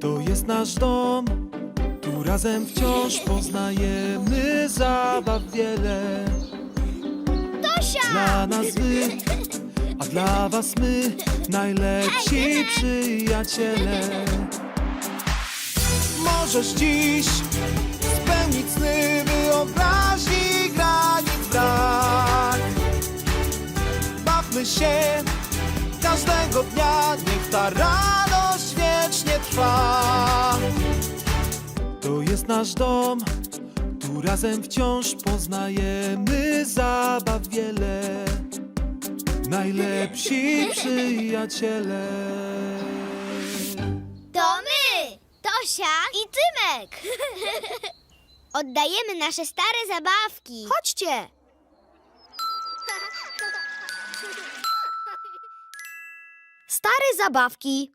To jest nasz dom, tu razem wciąż poznajemy zabaw wiele. Tosia! Dla nas wy, a dla was my, najlepsi przyjaciele. Możesz dziś Się każdego dnia, niech ta radość wiecznie trwa. To jest nasz dom, tu razem wciąż poznajemy zabaw wiele. Najlepsi przyjaciele. To my! Tosia i Tymek! Oddajemy nasze stare zabawki. Chodźcie! Stare zabawki.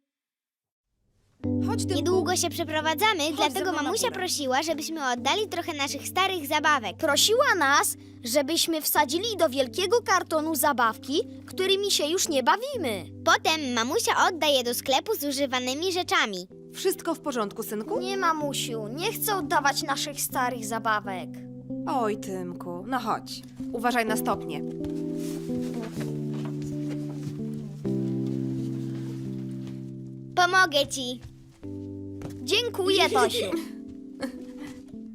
Chodź, Tymku. Niedługo się przeprowadzamy, ze dlatego mną na mamusia górę. prosiła, żebyśmy oddali trochę naszych starych zabawek. Prosiła nas, żebyśmy wsadzili do wielkiego kartonu zabawki, którymi się już nie bawimy. Potem mamusia odda je do sklepu z używanymi rzeczami. Wszystko w porządku, synku? Nie, mamusiu, nie chcę oddawać naszych starych zabawek. Oj, Tymku, no chodź. Uważaj na stopnie. Pomogę ci. Dziękuję, Tosiu.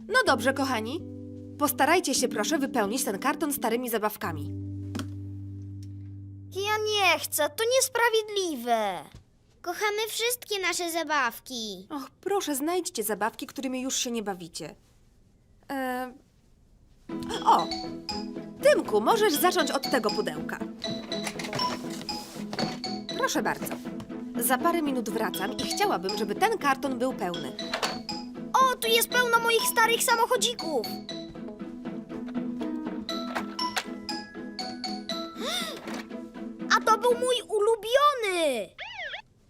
No dobrze, kochani. Postarajcie się proszę wypełnić ten karton starymi zabawkami. Ja nie chcę, to niesprawiedliwe. Kochamy wszystkie nasze zabawki. Och, proszę, znajdźcie zabawki, którymi już się nie bawicie. E... O! Tymku, możesz zacząć od tego pudełka. Proszę bardzo. Za parę minut wracam i chciałabym, żeby ten karton był pełny. O, tu jest pełno moich starych samochodzików. A to był mój ulubiony.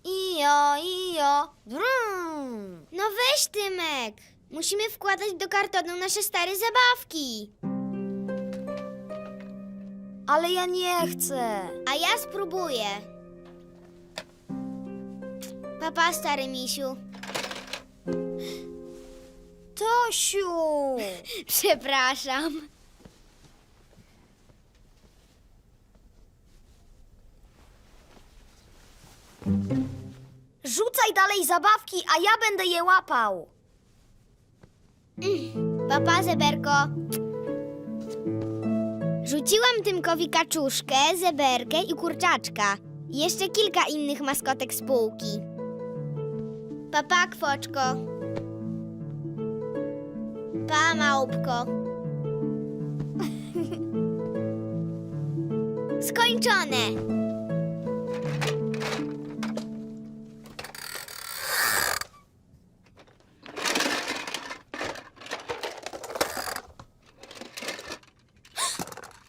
Ijo, ijo, brum. No weź Tymek. Musimy wkładać do kartonu nasze stare zabawki. Ale ja nie chcę. A ja spróbuję. Papa, stary misiu. Tosiu! Przepraszam. Rzucaj dalej zabawki, a ja będę je łapał. Papa, zeberko. Rzuciłam Tymkowi kaczuszkę, zeberkę i kurczaczka. I jeszcze kilka innych maskotek spółki. Papa, kwoczko. Pa, małpko. Skończone.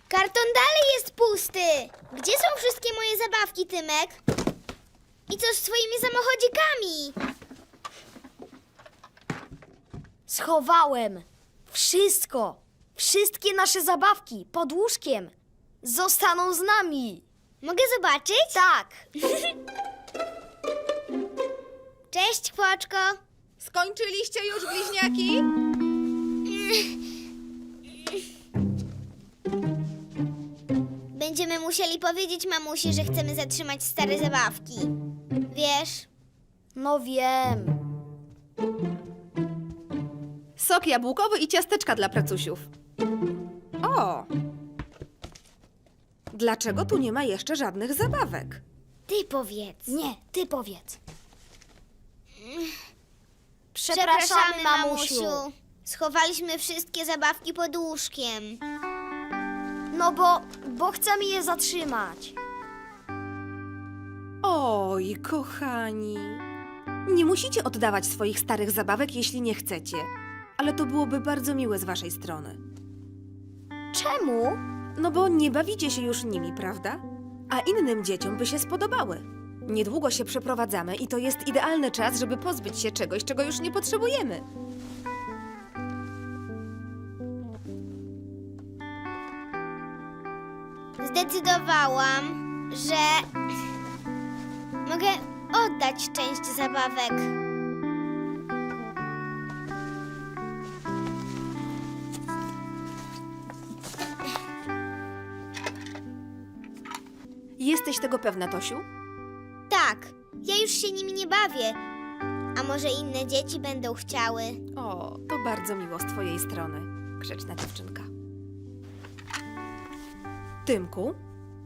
Karton dalej jest pusty. Gdzie są wszystkie moje zabawki, Tymek? I co z twoimi samochodzikami? Schowałem. Wszystko. Wszystkie nasze zabawki pod łóżkiem. Zostaną z nami. Mogę zobaczyć? Tak. Cześć, Kwoczko. Skończyliście już, bliźniaki? Będziemy musieli powiedzieć mamusi, że chcemy zatrzymać stare zabawki. Wiesz? No wiem. Sok jabłkowy i ciasteczka dla pracusiów. O! Dlaczego tu nie ma jeszcze żadnych zabawek? Ty powiedz. Nie, ty powiedz. Przepraszamy, mamusiu. Schowaliśmy wszystkie zabawki pod łóżkiem. No bo, bo chcemy je zatrzymać. Oj, kochani. Nie musicie oddawać swoich starych zabawek, jeśli nie chcecie. Ale to byłoby bardzo miłe z waszej strony. Czemu? No bo nie bawicie się już nimi, prawda? A innym dzieciom by się spodobały. Niedługo się przeprowadzamy i to jest idealny czas, żeby pozbyć się czegoś, czego już nie potrzebujemy. Zdecydowałam, że mogę oddać część zabawek. Jesteś tego pewna, Tosiu? Tak, ja już się nimi nie bawię. A może inne dzieci będą chciały? O, to bardzo miło z twojej strony, grzeczna dziewczynka. Tymku,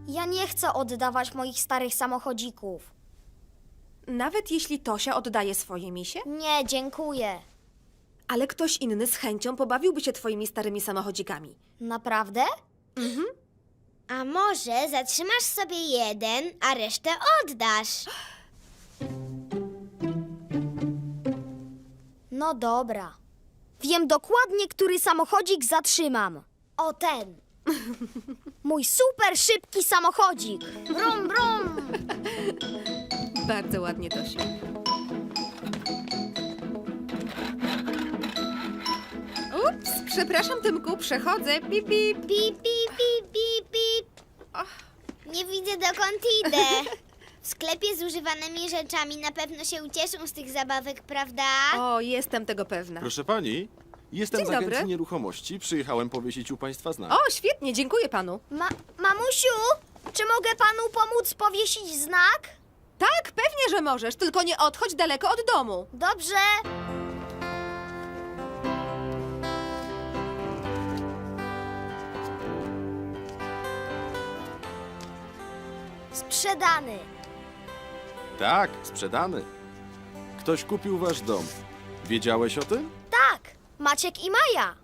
Ja nie chcę oddawać moich starych samochodzików. nawet jeśli Tosia oddaje swoje misie, Nie, dziękuję. ale ktoś inny z chęcią pobawiłby się twoimi starymi samochodzikami. Naprawdę? A może zatrzymasz sobie jeden, a resztę oddasz? No dobra. Wiem dokładnie, który samochodzik zatrzymam. O ten. Mój super szybki samochodzik. Brum, brum. Bardzo ładnie, Tosiu. Ups, przepraszam, Tymku, przechodzę. Bip, bip. Pip, pip, pip, pip, pip. Nie widzę dokąd idę. W sklepie z używanymi rzeczami na pewno się ucieszą z tych zabawek, prawda? O, jestem tego pewna. Proszę pani, jestem Dzień z Agencji dobry. Nieruchomości. Przyjechałem powiesić u państwa znak. O, świetnie, dziękuję panu. Ma mamusiu, czy mogę panu pomóc powiesić znak? Tak, pewnie, że możesz, tylko nie odchodź daleko od domu. Dobrze. Sprzedany. Tak, sprzedany. Ktoś kupił wasz dom. Wiedziałeś o tym? Tak, Maciek i Maja.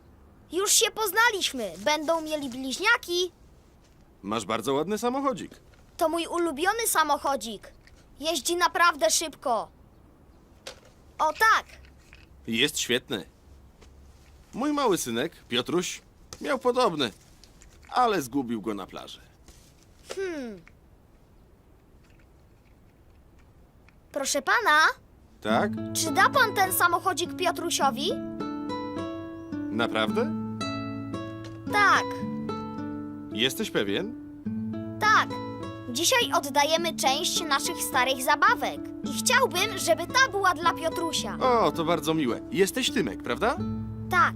Już się poznaliśmy. Będą mieli bliźniaki. Masz bardzo ładny samochodzik. To mój ulubiony samochodzik. Jeździ naprawdę szybko. O tak, Jest świetny. Mój mały synek, Piotruś, miał podobny, ale zgubił go na plaży. Proszę pana, Tak? czy da pan ten samochodzik Piotrusiowi? Naprawdę? Tak, Jesteś pewien? tak. Dzisiaj oddajemy część naszych starych zabawek. I chciałbym, żeby ta była dla Piotrusia. O, to bardzo miłe. Jesteś Tymek, prawda? Tak,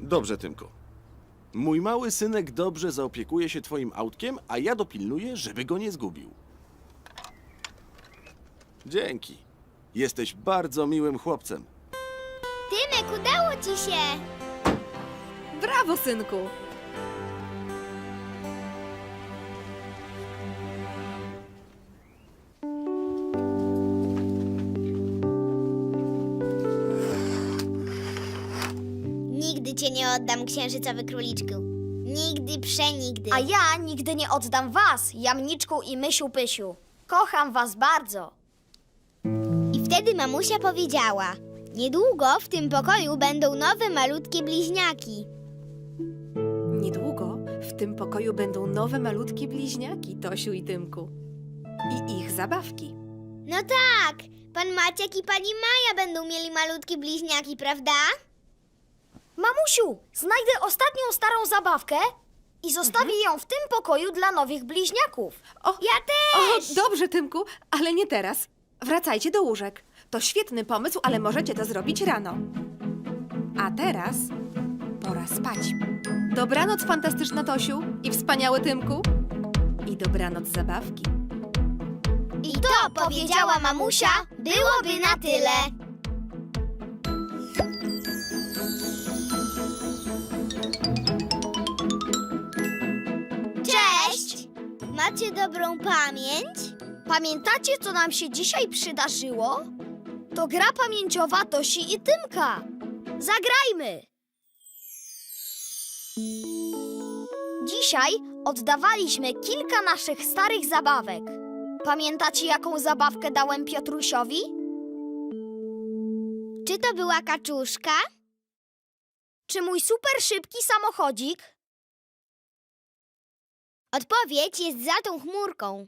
Dobrze, Tymku. Mój mały synek dobrze zaopiekuje się twoim autkiem, a ja dopilnuję, żeby go nie zgubił. Dzięki. Jesteś bardzo miłym chłopcem. Tymek, udało ci się! Brawo, synku. Nigdy cię nie oddam, księżycowy króliczku. Nigdy, przenigdy. a ja nigdy nie oddam was, Jamniczku i Mysiu Pysiu. Kocham was bardzo. Wtedy mamusia powiedziała: Niedługo w tym pokoju będą nowe malutkie bliźniaki. Niedługo w tym pokoju będą nowe malutkie bliźniaki, Tosiu i Tymku. I ich zabawki. No tak, pan Maciek i pani Maja będą mieli malutkie bliźniaki, prawda? Mamusiu, znajdę ostatnią starą zabawkę i zostawię ją w tym pokoju dla nowych bliźniaków. O, Ja też! o, dobrze, Tymku, ale nie teraz. Wracajcie do łóżek. To świetny pomysł, ale możecie to zrobić rano. A teraz pora spać. Dobranoc, fantastyczna Tosiu i wspaniały Tymku. I dobranoc, zabawki. I to powiedziała mamusia, byłoby na tyle. Cześć! Macie dobrą pamięć? Pamiętacie, co nam się dzisiaj przydarzyło? To gra pamięciowa Tosi i Tymka. Zagrajmy! Dzisiaj oddawaliśmy kilka naszych starych zabawek. Pamiętacie, jaką zabawkę dałem Piotrusiowi? Czy to była kaczuszka? Czy mój super szybki samochodzik? Odpowiedź jest za tą chmurką.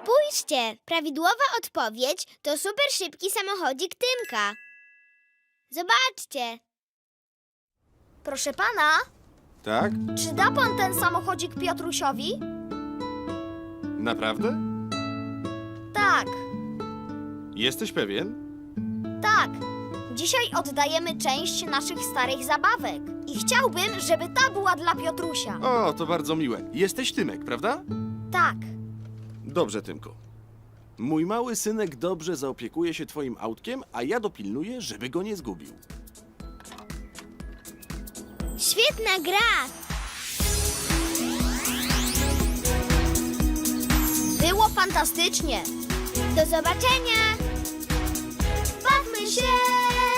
Spójrzcie, prawidłowa odpowiedź to super szybki samochodzik Tymka. Zobaczcie. Proszę pana, Tak? czy da pan ten samochodzik Piotrusiowi? Naprawdę? Tak, Jesteś pewien? tak. Dzisiaj oddajemy część naszych starych zabawek. I chciałbym, żeby ta była dla Piotrusia. O, to bardzo miłe. Jesteś Tymek, prawda? Tak. Dobrze, Tymku. Mój mały synek dobrze zaopiekuje się twoim autkiem, a ja dopilnuję, żeby go nie zgubił. Świetna gra! Było fantastycznie. Do zobaczenia! Bawmy się!